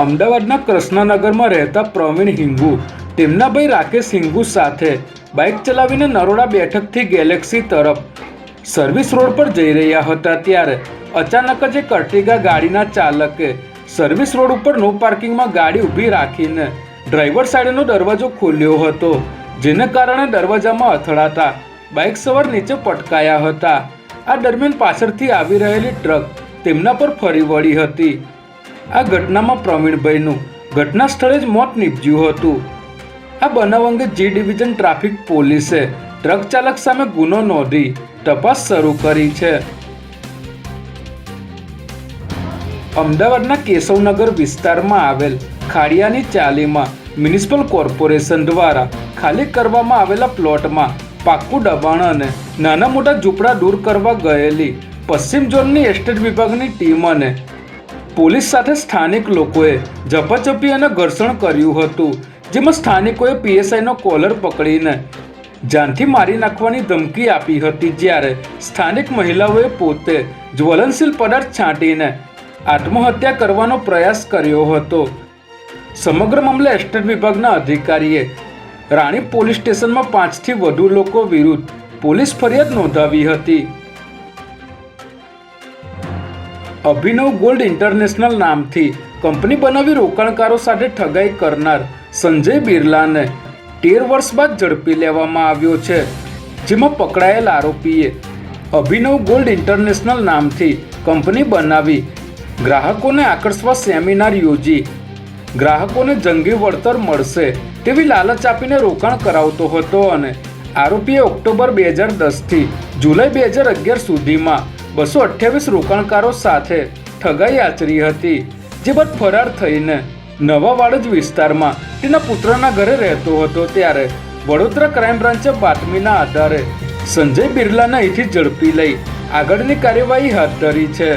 અમદાવાદના કૃષ્ણનગરમાં રહેતા પ્રવીણ હિંગુ, તેમના ભાઈ રાકેશ હિંગુ સાથે બાઇક ચલાવીને નરોડા બેઠકથી ગેલેક્સી તરફ સર્વિસ રોડ પર જઈ રહ્યા હતા ત્યારે અચાનક જ એક અર્ટિગા ગાડીના ચાલકે સર્વિસ રોડ ઉપર નો પાર્કિંગમાં ગાડી ઊભી રાખીને ડ્રાઈવર સાઈડનો દરવાજો ખોલ્યો હતો, જેને કારણે દરવાજામાં અથડાતા બાઇક સવાર નીચે પટકાયા હતા. આ દરમિયાન પાછળથી આવી રહેલી ટ્રક તેમના પર ફરી વળી હતી. આ ઘટનામાં પ્રવીણભાઈનું ઘટના સ્થળે જ મોત નીપજ્યું હતું. આ બનાવ અંગે જી ડિવિઝન ટ્રાફિક પોલીસે ટ્રક ચાલક સામે ગુનો નોંધી તપાસ શરૂ કરી છે. અમદાવાદના કેશવનગર વિસ્તારમાં આવેલ ખાડિયાની ચાલીમાં મ્યુનિસિપલ કોર્પોરેશન દ્વારા ખાલી કરવામાં આવેલા પ્લોટમાં પાકું દબાણ અને નાના મોટા ઝૂંપડા દૂર કરવા ગયેલી પશ્ચિમ ઝોનની એસ્ટેટ વિભાગની ટીમ અને પોલીસ સાથે સ્થાનિક લોકોએ ઝપાઝપી અને ઘર્ષણ કર્યું હતું, જેમાં સ્થાનિકોએ પીએસઆઈનો કોલર પકડીને જાનથી મારી નાખવાની ધમકી આપી હતી, જ્યારે સ્થાનિક મહિલાઓએ પોતે જ્વલનશીલ પદાર્થ છાંટીને આત્મહત્યા કરવાનો પ્રયાસ કર્યો હતો. સમગ્ર મામલે એસ્ટેટ વિભાગના અધિકારીએ રાણી પોલીસ સ્ટેશનમાં પાંચથી વધુ લોકો વિરુદ્ધ પોલીસ ફરિયાદ નોંધાવી હતી. અભિનવ ગોલ્ડ ઇન્ટરનેશનલ નામથી કંપની બનાવી રોકાણકારો સાથે ઠગાઈ કરનાર સંજય બિરલાને તેર વર્ષ બાદ ઝડપી લેવામાં આવ્યો છે, જેમાં પકડાયેલ આરોપીએ અભિનવ ગોલ્ડ ઇન્ટરનેશનલ નામથી કંપની બનાવી ગ્રાહકોને આકર્ષવા સેમિનાર યોજી. ગ્રાહકોને જંગી વળતર મળશે તેવી લાલચ આપીને રોકાણ કરાવતો હતો અને આરોપીએ ઓક્ટોબર બે હજાર દસથી જુલાઈ બે હજાર અગિયાર સુધીમાં બસો અઠ્યાવીસ રોકાણકારો સાથે ઠગાઈ આચરી હતી, જે બાદ ફરાર થઈને નવા વાડજ વિસ્તારમાં તેના પુત્રના ઘરે રહેતો હતો ત્યારે વડોદરા ક્રાઇમ બ્રાન્ચે બાતમીના આધારે સંજય બિરલાને અહીંથી ઝડપી લઈ આગળની કાર્યવાહી હાથ ધરી છે.